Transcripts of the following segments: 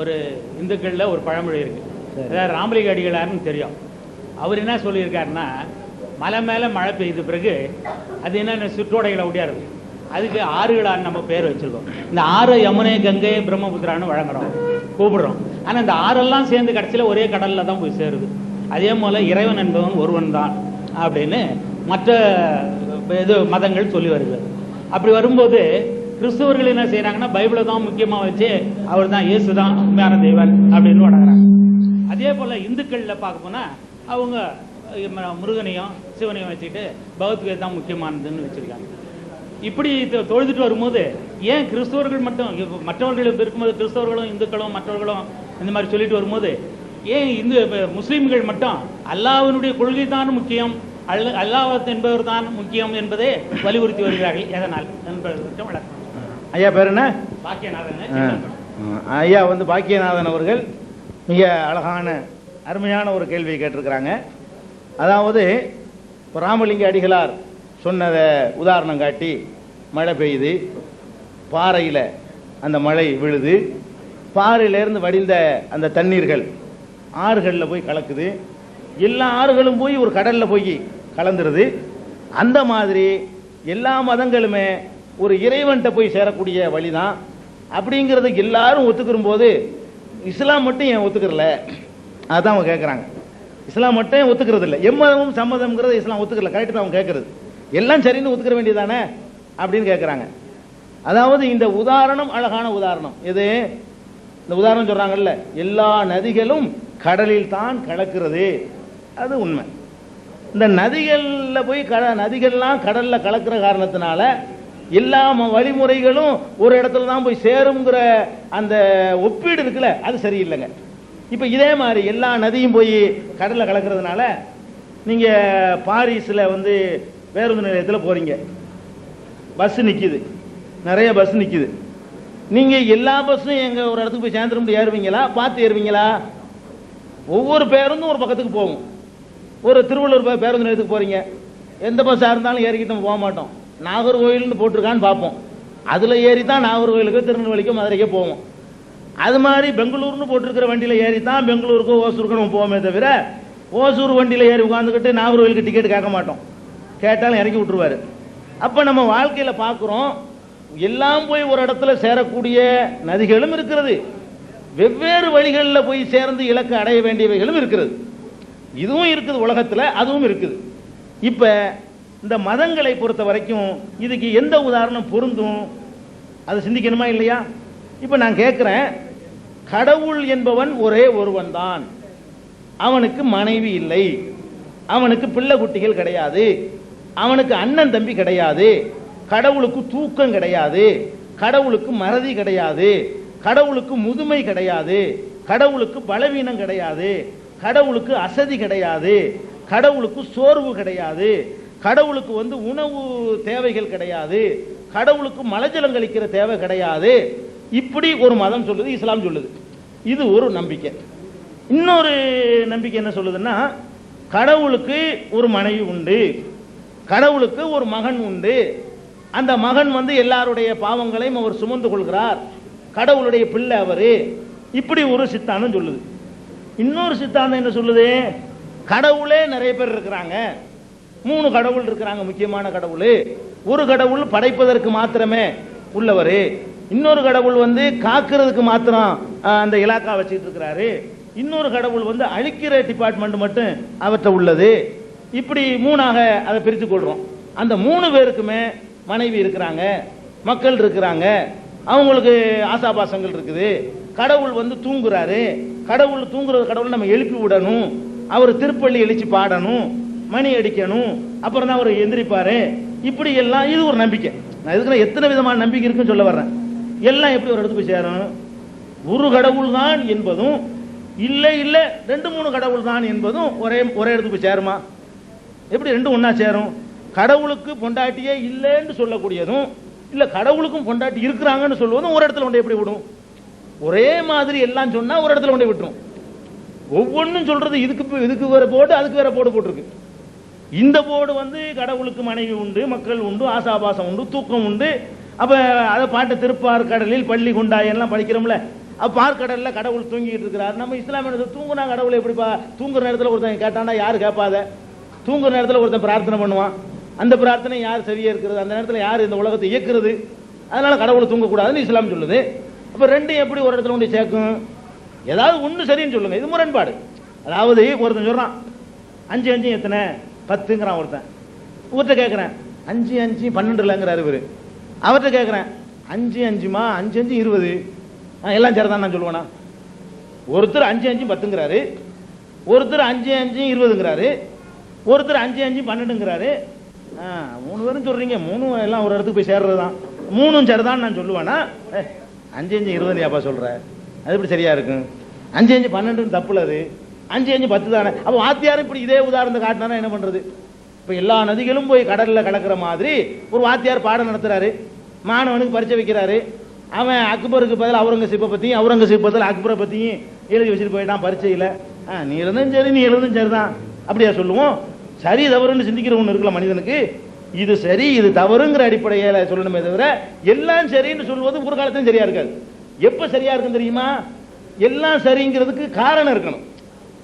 ஒரு இந்துக்களில் ஒரு பழமொழி இருக்கு. அதாவது ராமலிங்க அடிகளார்னு தெரியும். அவர் என்ன சொல்லியிருக்காருன்னா மலை மேலே மழை பெய்த பிறகு அது என்ன சுற்றோடைகளை ஒடியாரு அதுக்கு ஆறுகளான்னு நம்ம பேர் வச்சிருக்கோம். இந்த ஆறு யமுனை கங்கை பிரம்மபுத்திரான்னு வழங்குறோம். கூப்பிடுறோம். ஆனால் இந்த ஆறெல்லாம் சேர்ந்து கடைசியில் ஒரே கடலில் தான் போய் சேருது. அதே போல் இறைவன் என்பவன் ஒருவன் தான் அப்படின்னு மற்ற இது மதங்கள் சொல்லி வருகிறது. அப்படி வரும்போது கிறிஸ்தவர்கள் என்ன செய்யறாங்கன்னா பைபிளை தான் முக்கியமா வச்சு அவர் தான் இயேசு தான் உண்மையான தெய்வன் அப்படின்னு வணங்குறாங்க. அதே போல இந்துக்கள்ல பார்க்க போனா அவங்க முருகனையும் சிவனையும் வச்சுக்கிட்டு பகவத்கீதை தான் முக்கியமானதுன்னு வச்சிருக்காங்க. இப்படி தொழுதுட்டு வரும்போது ஏன் கிறிஸ்தவர்கள் மட்டும் இப்ப மற்றவர்கள் இருக்கும்போது கிறிஸ்தவர்களும் இந்துக்களும் மற்றவர்களும் இந்த மாதிரி சொல்லிட்டு வரும்போது ஏன் இந்து முஸ்லீம்கள் மட்டும் அல்லாவினுடைய கொள்கை தான் முக்கியம் அல்ல அல்லாவத் என்பவர் தான் முக்கியம் என்பதை வலியுறுத்தி வருகிறார்கள். எதனால்? என்பது மட்டும் விளக்கம் ஐயா பேர் என்ன? ஐயா வந்து பாக்கியநாதன் அவர்கள் மிக அழகான அருமையான ஒரு கேள்வியை கேட்டிருக்கிறாங்க. அதாவது ராமலிங்க அடிகளார் சொன்னதை உதாரணம் காட்டி மழை பெய்யுது பாறையில் அந்த மழை விழுது பாறையிலேருந்து வடிந்த அந்த தண்ணீர்கள் ஆறுகளில் போய் கலக்குது எல்லா ஆறுகளும் போய் ஒரு கடலில் போய் கலந்துருது. அந்த மாதிரி எல்லா மதங்களுமே ஒரு இறைவன்கிட்ட போய் சேரக்கூடிய வழிதான். அப்படிங்கிறது எல்லாரும் ஒத்துக்கிற போது இஸ்லாம் மட்டும் ஏன் ஒத்துக்கிறல? அதான் அவங்க கேட்குறாங்க இஸ்லாம் மட்டும் ஏன் ஒத்துக்கிறது இல்லை எம்மதமும் சம்மதம்ங்கிறத இஸ்லாம் ஒத்துக்கல கரெக்ட் தான் அவங்க கேட்கறது எல்லாம் சரின்னு ஒத்துக்கிற வேண்டியதானே அப்படின்னு கேட்குறாங்க அதாவது இந்த உதாரணம் அழகான உதாரணம். எது? இந்த உதாரணம் சொல்றாங்கல்ல எல்லா நதிகளும் கடலில் தான் கலக்கிறது. அது உண்மை. இந்த நதிகளில் போய் கட நதிகள்லாம் கடலில் கலக்கிற காரணத்தினால எல்லா ம- வழிமுறைகளும் ஒரு இடத்துல தான் போய் சேருங்கிற அந்த ஒப்பீடு இருக்குல்ல அது சரியில்லைங்க. இப்ப இதே மாதிரி எல்லா நதியும் போய் கடலில் கலக்கிறதுனால நீங்க பாரிஸ்ல வந்து பேருந்து நிலையத்தில் போறீங்க. பஸ் நிக்குது. நிறைய பஸ் நிக்குது. நீங்க எல்லா பஸ்ஸும் எங்க ஒரு இடத்துக்கு போய் சேர்ந்துரும் ஏறுவீங்களா? பார்த்து ஏறுவீங்களா? ஒவ்வொரு பேருந்தும் ஒரு பக்கத்துக்கு போகும். ஒரு திருவள்ளூர் பேருந்து நிலையத்துக்கு போறீங்க. எந்த பஸ்ஸாக இருந்தாலும் ஏறிக்கிட்டு போக மாட்டோம். நாகர்கோயில்னு போட்டிருக்கான்னு பார்ப்போம். அதில் ஏறி தான் நாகர்கோயிலுக்கு திருநெல்வேலிக்கும் மதுரைக்கே போவோம். அது மாதிரி பெங்களூர்னு போட்டிருக்கிற வண்டியில் ஏறி தான் பெங்களூருக்கோ ஓசூருக்கோ நம்ம போவோமே தவிர ஓசூர் வண்டியில் ஏறி உட்காந்துக்கிட்டு நாகர்கோயிலுக்கு டிக்கெட் கேட்க மாட்டோம். கேட்டாலும் இறக்கி விட்டுருவாரு. அப்போ நம்ம வாழ்க்கையில் பார்க்குறோம் எல்லாம் போய் ஒரு இடத்துல சேரக்கூடிய நதிகளும் இருக்கிறது. வெவ்வேறு வழிகளில் போய் சேர்ந்து இலக்கு அடைய வேண்டியவைகளும் இருக்கிறது. இதுவும் இருக்குது உலகத்தில் அதுவும் இருக்குது. இப்போ இந்த மதங்களை பொறுத்த வரைக்கும் இதுக்கு எந்த உதாரணம் பொருந்தும்? அது சிந்திக்கணுமா இல்லையா? இப்போ நான் கேட்குறேன் கடவுள் என்பவன் ஒரே ஒருவன் தான் அவனுக்கு மனைவி இல்லை. அவனுக்கு பிள்ளை குட்டிகள் கிடையாது. அவனுக்கு அண்ணன் தம்பி கிடையாது. கடவுளுக்கு தூக்கம் கிடையாது. கடவுளுக்கு மறதி கிடையாது. கடவுளுக்கு முதுமை கிடையாது. கடவுளுக்கு பலவீனம் கிடையாது. கடவுளுக்கு அசதி கிடையாது. கடவுளுக்கு சோர்வு கிடையாது. கடவுளுக்கு வந்து உணவு தேவைகள் கிடையாது. கடவுளுக்கு மலஜலம் கழிக்கிற தேவை கிடையாது. இப்படி ஒரு மதம் சொல்லுது இஸ்லாம் சொல்லுது. இது ஒரு நம்பிக்கை. இன்னொரு நம்பிக்கை என்ன சொல்லுதுன்னா கடவுளுக்கு ஒரு மனைவி உண்டு. கடவுளுக்கு ஒரு மகன் உண்டு. அந்த மகன் வந்து எல்லாருடைய பாவங்களையும் அவர் சுமந்து கொள்கிறார். கடவுளுடைய பிள்ளை அவர். இப்படி ஒரு சித்தாந்தம் சொல்லுது. இன்னொரு சித்தாந்தம் என்ன சொல்லுது? கடவுளே நிறைய பேர் இருக்கிறாங்க. மூணு கடவுள் இருக்கிறாங்க முக்கியமான கடவுள். ஒரு கடவுள் படைப்பதற்கு மாத்திரமே உள்ளவர். இன்னொரு கடவுள் வந்து காக்கிறதுக்கு மாத்திரம் அந்த இலாக்கா வச்சுட்டு இருக்கிறாரு. இன்னொரு கடவுள் வந்து அழிக்கிற டிபார்ட்மெண்ட் மட்டும் அவற்றை உள்ளது. இப்படி மூணாக அதை பிரித்து கொள்றோம். அந்த மூணு பேருக்குமே மனைவி இருக்கிறாங்க மக்கள் இருக்கிறாங்க. அவங்களுக்கு ஆசாபாசங்கள் இருக்குது. கடவுள் வந்து தூங்குறாரு. கடவுள் தூங்குறது கடவுள் நம்ம எழுப்பி விடணும். அவர் திருப்பள்ளி எழுச்சி பாடணும். மணி அடிக்கணும். அப்புறம் தான் அவர் எந்திரிப்பாரு. இப்படி எல்லாம் இது ஒரு நம்பிக்கை. நான் இதுக்கு எத்தனை விதமான நம்பிக்கை இருக்குன்னு சொல்ல வர்றேன். எல்லாம் எப்படி ஒரு இடத்துக்கு போய் சேரும் ஒரு கடவுள் தான் என்பதும் இல்லை இல்லை ரெண்டு மூணு கடவுள் தான் என்பதும் ஒரே ஒரே இடத்துக்கு போய் சேருமா? எப்படி ரெண்டும் ஒன்றா சேரும்? கடவுளுக்கு பொண்டாட்டியே இல்லைன்னு சொல்லக்கூடியதும் இல்லை கடவுளுக்கும் பொண்டாட்டி இருக்கிறாங்கன்னு சொல்லுவதும் ஒரு இடத்துல கொண்டு எப்படி விடும்? ஒரே மாதிரி எல்லாம் சொன்னா ஒரு இடத்துல கொண்டு விட்டுரும். ஒவ்வொன்றும் சொல்றது இதுக்கு இதுக்கு வேற போட்டு அதுக்கு வேற போட்டு போட்டிருக்கு. இந்த போர்டு வந்து கடவுளுக்கு மனைவி உண்டு மக்கள் உண்டு ஆசாபாசம் உண்டு தூக்கம் உண்டு. அப்ப அதை பாட்டு திருப்பார் கடலில் பள்ளி குண்டாயெல்லாம் படிக்கிறோம்ல. பார்க்கடல்ல கடவுள் தூங்கிட்டு இருக்கிறார். நம்ம இஸ்லாமிய தூங்குனா கடவுளை எப்படிப்பா தூங்குற நேரத்தில் ஒருத்தன் கேட்டானா யாரு கேட்பாத? தூங்குற நேரத்தில் ஒருத்தன் பிரார்த்தனை பண்ணுவான். அந்த பிரார்த்தனை யார் சரியா இருக்கிறது? அந்த நேரத்தில் யார் இந்த உலகத்தை இயக்குறது? அதனால கடவுளை தூங்கக்கூடாதுன்னு இஸ்லாம் சொல்லுது. அப்போ ரெண்டும் எப்படி ஒரு இடத்துல ஒன்று சேர்க்கும்? ஏதாவது ஒன்று சரின்னு சொல்லுங்க. இது முரண்பாடு. அதாவது ஒருத்தன் சொல்றான் அஞ்சு அஞ்சு எத்தனை? பத்துங்கிறான் ஒருத்தன். ஒருத்தர் கேட்குறேன் அஞ்சு அஞ்சு பன்னெண்டுலங்கிறாரு இவர். அவர்கிட்ட கேட்குறேன் அஞ்சு அஞ்சுமா? அஞ்சு அஞ்சு இருபது. ஆ, எல்லாம் சரிதான் நான் சொல்லுவேனா? ஒருத்தர் அஞ்சு அஞ்சு பத்துங்கிறாரு. ஒருத்தர் அஞ்சு அஞ்சு இருபதுங்கிறாரு. ஒருத்தர் அஞ்சு அஞ்சு பன்னெண்டுங்கிறாரு. ஆ, மூணு பேரும் சொல்கிறீங்க மூணும் எல்லாம் ஒரு இடத்துக்கு போய் சேர்றது தான் மூணும் சரிதான் நான் சொல்லுவேண்ணா ஏ, அஞ்சு அஞ்சு இருபது ஏப்பா சொல்ற? அது எப்படி சரியாக இருக்கும்? அஞ்சு அஞ்சு பன்னெண்டுன்னு தப்புல அது. அஞ்சு அஞ்சு பத்து தானே. அப்போ வாத்தியார் இப்படி இதே உதாரணத்தை காட்டினா என்ன பண்றது? இப்போ எல்லா நதிகளும் போய் கடலில் கலக்கிற மாதிரி ஒரு வாத்தியார் பாடம் நடத்துறாரு. மாணவனுக்கு பரிச்சை வைக்கிறாரு. அவன் அக்பருக்கு பதில் அவுரங்கசீப்பை பற்றியும் அவுரங்கசீப் பதில் அக்பரை பற்றியும் எழுதி வச்சுட்டு போயிட்டான் பரிச்சையில் ஆ, நீ இருந்தும் சரி நீ எழுதும் சரிதான். அப்படியா சொல்லுவோம். சரி தவறுன்னு சிந்திக்கிற ஒன்று இருக்கல மனிதனுக்கு. இது சரி இது தவறுங்கிற அடிப்படையில் சொல்லணுமே தவிர எல்லாம் சரின்னு சொல்வது ஒரு காலத்திலும் சரியா இருக்காது. எப்போ சரியா இருக்கும் தெரியுமா? எல்லாம் சரிங்கிறதுக்கு காரணம் இருக்கணும்.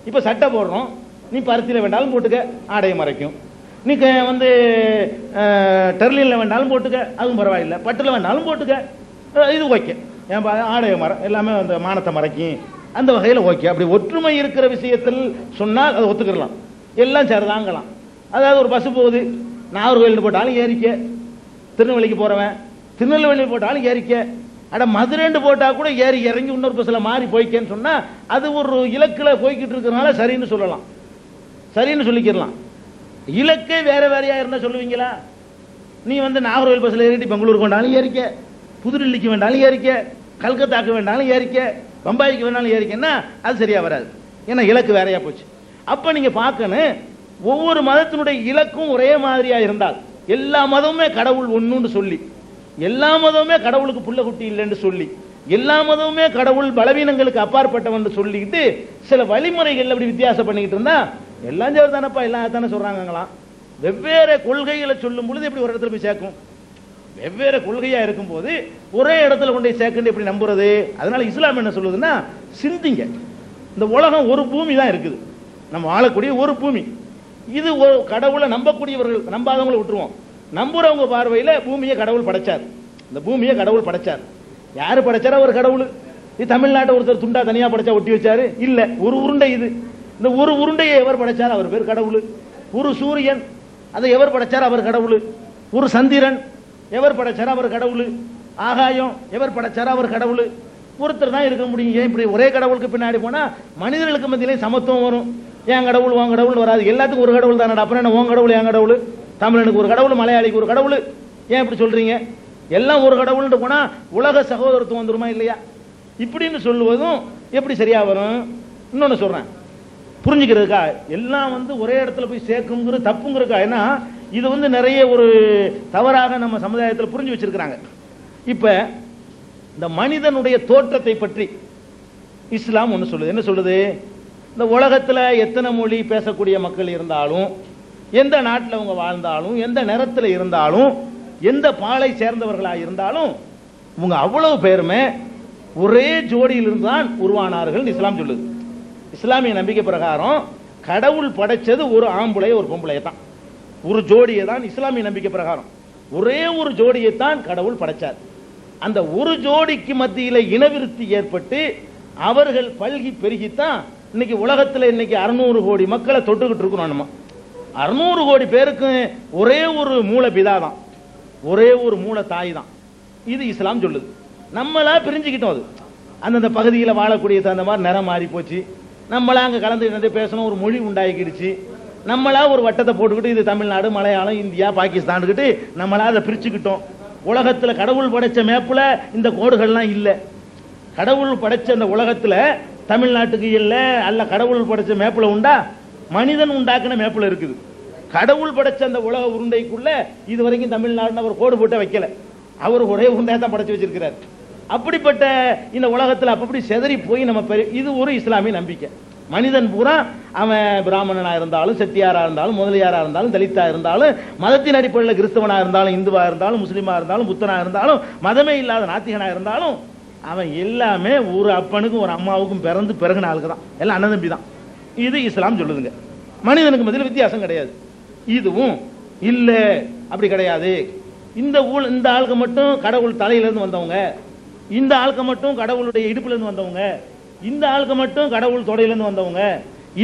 இப்போ சட்டை போடுறோம். நீ பருத்தியில் வேண்டாலும் போட்டுக்க ஆடையை மறைக்கும். நீ வந்து டெர்லியில் வேண்டாலும் போட்டுக்க அதுவும் பரவாயில்லை. பட்டில் வேண்டாலும் போட்டுக்க. இது ஓகே ஏன் பா- ஆடையை மர எல்லாமே அந்த மானத்தை மறைக்கும். அந்த வகையில் ஓகே அப்படி ஒற்றுமை இருக்கிற விஷயத்தில் சொன்னால் அதை ஒத்துக்கிடலாம். எல்லாம் சேர்தாங்கலாம் அதாவது ஒரு பஸ் போகுது நாகர்கோவில் போட்டாலும் ஏறிக்க. திருநெல்வேலிக்கு போகிறவன் திருநெல்வேலி போட்டாலும் ஏறிக்க. அட மதுரைண்டு போட்டால் கூட ஏறி இறங்கி இன்னொரு பஸ்ஸில் மாறி போய்க்கேன்னு சொன்னால் அது ஒரு இலக்கில் போய்கிட்டு இருக்கிறதுனால சரின்னு சொல்லலாம். சரின்னு சொல்லிக்கிடலாம். இலக்கே வேற வேறையா இருந்தால் சொல்லுவீங்களா? நீ வந்து நாகர்கோவில் பஸ்ஸில் ஏறிட்டு பெங்களூருக்கு வேண்டாலும் ஏறிக்க புதுடில்லிக்கு வேண்டாலும் ஏறிக்க கல்கத்தாக்கு வேண்டாலும் ஏறிக்க பம்பாய்க்கு வேணாலும் ஏறிக்கன்னா அது சரியாக வராது. ஏன்னா இலக்கு வேறையா போச்சு. அப்போ நீங்கள் பார்க்கணும் ஒவ்வொரு மதத்தினுடைய இலக்கும் ஒரே மாதிரியாக இருந்தால் எல்லா மதமுமே கடவுள் ஒன்றுன்னு சொல்லி எல்லா மதமுமே கடவுளுக்கு புள்ள குட்டி இல்லைன்னு சொல்லி எல்லா மதமுமே கடவுள் பலவீனங்களுக்கு அப்பாற்பட்டவன் சொல்லிக்கிட்டு சில வழிமுறைகள் அப்படி வித்தியாசம் பண்ணிக்கிட்டு இருந்தா எல்லாம் சரி தானப்பா எல்லாம் தானே சொல்றாங்கங்களாம். வெவ்வேறு கொள்கைகளை சொல்லும் பொழுது எப்படி ஒரு இடத்துல போய் சேர்க்கும்? வெவ்வேறு கொள்கையா இருக்கும்போது ஒரே இடத்துல கொண்டு போய் சேர்க்கணும் எப்படி நம்புறது? அதனால இஸ்லாம் என்ன சொல்லுதுன்னா சிந்திங்க. இந்த உலகம் ஒரு பூமி தான் இருக்குது. நம்ம வாழக்கூடிய ஒரு பூமி. இது ஒரு கடவுளை நம்பக்கூடியவர்கள் நம்பாதவங்களை விட்டுருவோம். நம்புறவங்க பார்வையில் பூமியை கடவுள் படைச்சார். இந்த பூமியை கடவுள் படைச்சார். யார் படைச்சாரோ ஒரு கடவுள். இது தமிழ்நாட்டை ஒருத்தர் துண்டா தனியாக படைச்சா ஒட்டி வச்சாரு? இல்லை ஒரு உருண்டை இது. இந்த ஒரு உருண்டையை எவர் படைச்சார்? அவர் பேர் கடவுள். ஒரு சூரியன் அதை எவர் படைச்சார்? அவர் கடவுள். ஒரு சந்திரன் எவர் படைச்சார்? அவர் கடவுள். ஆகாயம் எவர் படைச்சார்? அவர் கடவுள். ஒருத்தர் தான் இருக்க முடியும். ஏன் இப்படி ஒரே கடவுளுக்கு பின்னாடி போனா மனிதர்களுக்கு மத்தியிலே சமத்துவம் வரும். ஏன் கடவுள் உன் கடவுள் வராது. எல்லாத்துக்கும் ஒரு கடவுள் தானடா. அப்புறம் என்ன உன் கடவுள் என் கடவுள்? தமிழனுக்கு ஒரு கடவுள் மலையாளிக்கு ஒரு கடவுள். ஏன் இப்படி சொல்றீங்க? எல்லாம் ஒரு கடவுள்னு போனா உலக சகோதரத்துவம் வந்துருமா இல்லையா? இப்படின்னு சொல்லுவதும் எப்படி சரியா வரும்? இன்னொன்னு சொல்றேன். புரிஞ்சுக்கிறதுக்கா? எல்லாம் வந்து ஒரே இடத்துல போய் சேர்க்குங்கிறது தப்புங்கிறதுக்கா? ஏன்னா இது வந்து நிறைய ஒரு தவறாக நம்ம சமுதாயத்தில் புரிஞ்சு வச்சிருக்கிறாங்க. இப்ப இந்த மனிதனுடைய தோற்றத்தை பற்றி இஸ்லாம் ஒன்று சொல்லுது. என்ன சொல்லுது? இந்த உலகத்தில் எத்தனை மொழி பேசக்கூடிய மக்கள் இருந்தாலும் எந்த நாட்டில் அவங்க வாழ்ந்தாலும் எந்த நிறத்தில் இருந்தாலும் எந்த பாலை சேர்ந்தவர்களாக இருந்தாலும் இவங்க அவ்வளவு பேருமே ஒரே ஜோடியிலிருந்து தான் உருவானார்கள் இஸ்லாம் சொல்லுது. இஸ்லாமிய நம்பிக்கை பிரகாரம் கடவுள் படைச்சது ஒரு ஆம்புளைய ஒரு பொம்பளையை தான். ஒரு ஜோடியை தான் இஸ்லாமிய நம்பிக்கை பிரகாரம். ஒரே ஒரு ஜோடியை தான் கடவுள் படைச்சார். அந்த ஒரு ஜோடிக்கு மத்தியில் இனவிருத்தி ஏற்பட்டு அவர்கள் பல்கி பெருகித்தான் இன்னைக்கு உலகத்தில் இன்னைக்கு அறுநூறு கோடி மக்களை தொட்டுக்கிட்டு இருக்கிறோம் நம்ம. அறுநூறு கோடி பேருக்கு ஒரே ஒரு மூல பிதா தான் ஒரே ஒரு மூல தாய் தான் இது இஸ்லாம் சொல்லுது. நம்மளா பிரிஞ்சுக்கிட்டோம் அது. அந்தந்த பகுதியில் வாழக்கூடிய தகுந்த மாதிரி நிறம் மாறி போச்சு. நம்மளா அங்கே கலந்து பேசணும் ஒரு மொழி உண்டாக்கிடுச்சு நம்மளா ஒரு வட்டத்தை போட்டுக்கிட்டு இது தமிழ்நாடு மலையாளம் இந்தியா பாகிஸ்தான்கிட்டு நம்மளா அதை பிரிச்சுக்கிட்டோம். உலகத்தில் கடவுள் படைச்ச மேப்பில் இந்த கோடுகள்லாம் இல்லை. கடவுள் படைச்ச அந்த உலகத்தில் தமிழ்நாட்டுக்கு இல்லை அல்ல கடவுள் படைச்ச மேப்பில் உண்டா? மனிதன் உண்டாக்குன மேப்பில் இருக்குது. கடவுள் படைச்ச அந்த உலக உருண்டைக்குள்ள இது வரைக்கும் தமிழ்நாடுன்னு அவர் கோடு போட்டு வைக்கல. அவர் ஒரே உருண்டையா தான் படைச்சு வச்சிருக்கிறார். அப்படிப்பட்ட இந்த உலகத்தில் அப்படி செதறி போய் நம்ம இது ஒரு இஸ்லாமிய நம்பிக்கை. மனிதன் பூரா அவன் பிராமணனா இருந்தாலும் செட்டியாரா இருந்தாலும் முதலியாரா இருந்தாலும் தலித்தா இருந்தாலும் மதத்தின் அடிப்படையில் கிறிஸ்தவனா இருந்தாலும் இந்துவா இருந்தாலும் முஸ்லீமா இருந்தாலும் புத்தனா இருந்தாலும் மதமே இல்லாத நாத்திகனா இருந்தாலும் அவன் எல்லாமே ஒரு அப்பனுக்கும் ஒரு அம்மாவுக்கும் பிறந்து பிறகு நாளுக்கு தான் எல்லாம் அண்ணன் தம்பி தான் இது இஸ்லாம் சொல்லுதுங்க. மனிதனுக்கு மத்தியில் வித்தியாசம் கிடையாது. இதுவும் இல்லை அப்படி கிடையாது. இந்த ஊழ் இந்த ஆளுக்கு மட்டும் கடவுள் தலையில இருந்து வந்தவங்க. இந்த ஆளுக்கு மட்டும் கடவுளுடைய இடுப்புல இருந்து வந்தவங்க. இந்த ஆளுக்கு மட்டும் கடவுள் தொடையில இருந்து வந்தவங்க.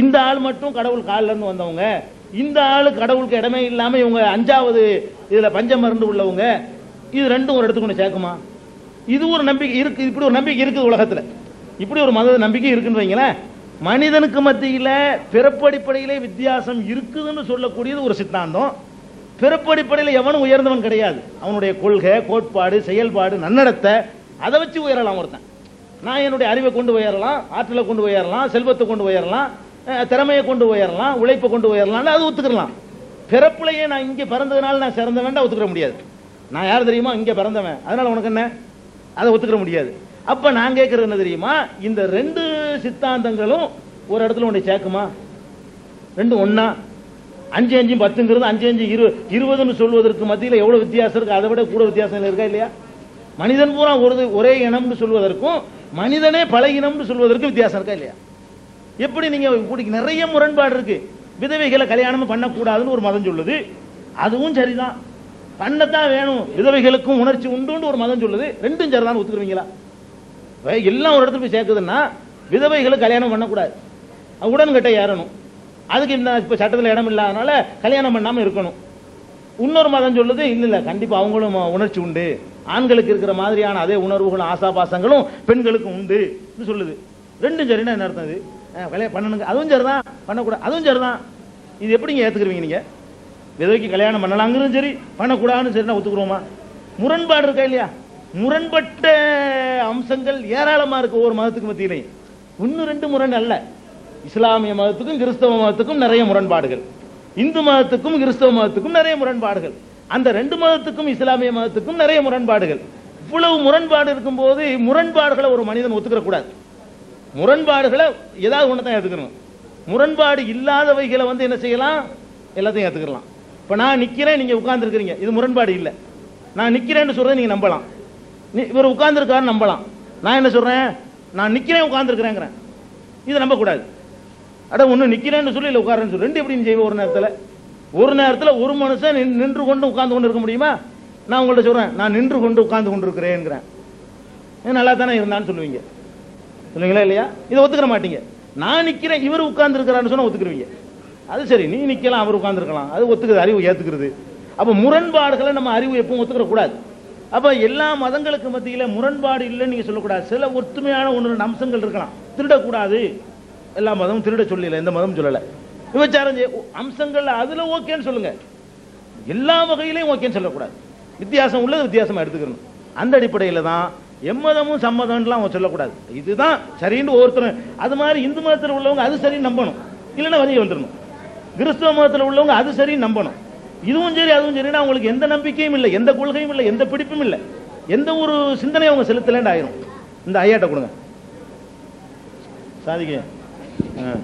இந்த ஆள் மட்டும் கடவுள் கால்ல இருந்து வந்தவங்க. இந்த ஆள் கடவுளுக்கு இடமே இல்லாமல் இவங்க அஞ்சாவது இதுல பஞ்ச மருந்து உள்ளவங்க. இது ரெண்டும் ஒரு இடத்துக்கு ஒன்று சேர்க்குமா? இது ஒரு நம்பிக்கை இருக்கு இப்படி ஒரு நம்பிக்கை இருக்குது உலகத்துல. இப்படி ஒரு மத நம்பிக்கை இருக்குன்னு வைங்களேன். மனிதனுக்கு மத்தியில் பிறப்படிப்படையிலே வித்தியாசம் இருக்குதுன்னு சொல்லக்கூடியது ஒரு சித்தாந்தம். பிறப்படிப்படையில் எவனும் உயர்ந்தவன் கிடையாது. அவனுடைய கொள்கை கோட்பாடு செயல்பாடு நன்னடத்தை அதை வச்சு உயரலாம் ஒருத்தன். நான் என்னுடைய அறிவை கொண்டு உயரலாம் ஆற்றலை கொண்டு உயரலாம் செல்வத்தை கொண்டு உயரலாம் திறமையை கொண்டு உயரலாம் உழைப்பை கொண்டு உயரலாம் அது ஒத்துக்கலாம் பிறப்புலையே நான் இங்கே பிறந்ததுனால நான் சிறந்தவன்டா ஒத்துக்கிற முடியாது. நான் யார் தெரியுமா? இங்கே பிறந்தவன். அதனால உனக்கு என்ன? அதை ஒத்துக்கிற முடியாது. அப்ப நான் கேட்கறது என்ன தெரியுமா? இந்த ரெண்டு சித்தாந்தங்களும் ஒரு இடத்துல உன்னை சேர்க்குமா? ரெண்டு ஒன்னா அஞ்சு அஞ்சு பத்துங்கிறது அஞ்சு அஞ்சு இரு இருபதுன்னு சொல்வதற்கு மத்தியில் எவ்வளவு வித்தியாசம் இருக்கு? அதை விட கூட வித்தியாசம் இருக்கா இல்லையா? மனிதன் பூரா ஒரு ஒரே இனம்னு சொல்வதற்கும் மனிதனே பல இனம்னு சொல்வதற்கும் வித்தியாசம் இருக்கா இல்லையா? எப்படி நீங்க இப்படி நிறைய முரண்பாடு இருக்கு. விதவைகளை கல்யாணம் பண்ணக்கூடாதுன்னு ஒரு மதம் சொல்லுது. அதுவும் சரிதான். பண்ணத்தான் வேணும். விதவைகளுக்கும் உணர்ச்சி உண்டுன்னு ஒரு மதம் சொல்லுது. ரெண்டும் சரிதான் ஒத்துக்குறீங்களா? இப்ப எல்லாம் ஒரு இடத்துல போய் சேர்க்குதுன்னா விதவைகளை கல்யாணம் பண்ணக்கூடாது. அது உடன்கட்டை ஏறணும். அதுக்கு இந்த இப்போ சட்டத்தில் இடம் இல்லாதனால கல்யாணம் பண்ணாமல் இருக்கணும். இன்னொரு மதம் சொல்லுது இல்லை இல்லை கண்டிப்பாக அவங்களும் உணர்ச்சி உண்டு. ஆண்களுக்கு இருக்கிற மாதிரியான அதே உணர்வுகளும் ஆசாபாசங்களும் பெண்களுக்கும் உண்டு. சொல்லுது. ரெண்டும் சரின்னா என்ன அர்த்தம் இது அஹ் கல்யாணம் பண்ணணுங்க. அதுவும் சரிதான். பண்ணக்கூடாது. அதுவும் சரிதான். இது எப்படிங்க ஏற்றுக்குருவீங்க நீங்கள் விதவைக்கு கல்யாணம் பண்ணலாங்கிறதும் சரி பண்ணக்கூடாதுன்னு சரி நான் ஒத்துக்குறோமா? முரண்பாடு இருக்கா இல்லையா? முரண்பட்ட அம்சங்கள் ஏராளமா இருக்கு ஒவ்வொரு மதத்துக்கு மத்தியிலையும் ஒன்னு ரெண்டு முரண் அல்ல. இஸ்லாமிய மதத்துக்கும் கிறிஸ்தவ மதத்துக்கும் நிறைய முரண்பாடுகள். இந்து மதத்துக்கும் கிறிஸ்தவ மதத்துக்கும் நிறைய முரண்பாடுகள். அந்த ரெண்டு மதத்துக்கும் இஸ்லாமிய மதத்துக்கும் நிறைய முரண்பாடுகள். இவ்வளவு முரண்பாடு இருக்கும்போது முரண்பாடுகளை ஒரு மனிதன் ஒத்துக்கிற கூடாது முரண்பாடுகளை ஏதாவது ஒன்று தான் ஏற்றுக்கணும் முரண்பாடு இல்லாதவைகளை வந்து என்ன செய்யலாம்? எல்லாத்தையும் ஏற்றுக்கலாம் இப்போ நான் நிற்கிறேன் நீங்கள் உட்கார்ந்துருக்கிறீங்க. இது முரண்பாடு இல்லை. நான் நிற்கிறேன்னு சொல்கிறத நீங்கள் நம்பலாம். இவர் உட்கார்ந்துருக்காரு நம்பலாம். நான் என்ன சொல்றேன்? நான் நிற்கிறேன் உட்கார்ந்துருக்கிறேங்கிறேன். இதை நம்பக்கூடாது அட ஒன்று நிற்கிறேன்னு சொல்லி இல்லை உட்காரன்னு சொல்லி. ரெண்டு எப்படி செய்வோம் ஒரு நேரத்தில்? ஒரு நேரத்தில் ஒரு மனுஷன் நின்று கொண்டு உட்கார்ந்து கொண்டு இருக்க முடியுமா? நான் உங்கள்ட்ட சொல்றேன் நான் நின்று கொண்டு உட்கார்ந்து கொண்டு இருக்கிறேங்கிறேன் நல்லா தானே இருந்தான்னு சொல்லுவீங்க. சொல்லுவீங்களா இல்லையா? இதை ஒத்துக்கிற மாட்டீங்க. நான் நிக்கிறேன் இவர் உட்கார்ந்து இருக்கிறான்னு சொன்னா ஒத்துக்குருவீங்க. அது சரி நீ நிக்கலாம் அவர் உட்கார்ந்துருக்கலாம். அது ஒத்துக்குது அறிவு ஏத்துக்கிறது. அப்ப முரண்பாடுகளை நம்ம அறிவு எப்பவும் ஒத்துக்கிற கூடாது. அப்ப எல்லா மதங்களுக்கு மத்தியில முரண்பாடு இல்லைன்னு நீங்க சொல்லக்கூடாது. சில ஒத்துமையான ஒன்று ரெண்டு அம்சங்கள் இருக்கலாம். திருடக்கூடாது. எல்லா மதமும் திருட சொல்லல எந்த மதமும் சொல்லல. விபச்சாரம் அம்சங்கள் அம்சங்கள்ல அதுல ஓகேன்னு சொல்லுங்க. எல்லா வகையிலையும் ஓகேன்னு சொல்லக்கூடாது. வித்தியாசம் உள்ளது வித்தியாசமா எடுத்துக்கணும். அந்த அடிப்படையில தான் எம்மதமும் சம்மதம்லாம் அவன் சொல்லக்கூடாது. இதுதான் சரின்னு ஒருத்தரும் அது மாதிரி இந்து மதத்தில் உள்ளவங்க அது சரின்னு நம்பணும். இல்லைன்னா வெளியே வந்துடணும். கிறிஸ்துவ மதத்தில் உள்ளவங்க அது சரின்னு நம்பணும். இதுவும் சரி அதுவும் சரின்னா அவங்களுக்கு எந்த நம்பிக்கையும் இல்லை எந்த கொள்கையும் இல்லை எந்த பிடிப்பும் இல்லை. எந்த ஒரு சிந்தனையும் அவங்க செலுத்தலேன்னு ஆயிரும். இந்த ஐயாட்ட கொடுங்க. சாதிக்க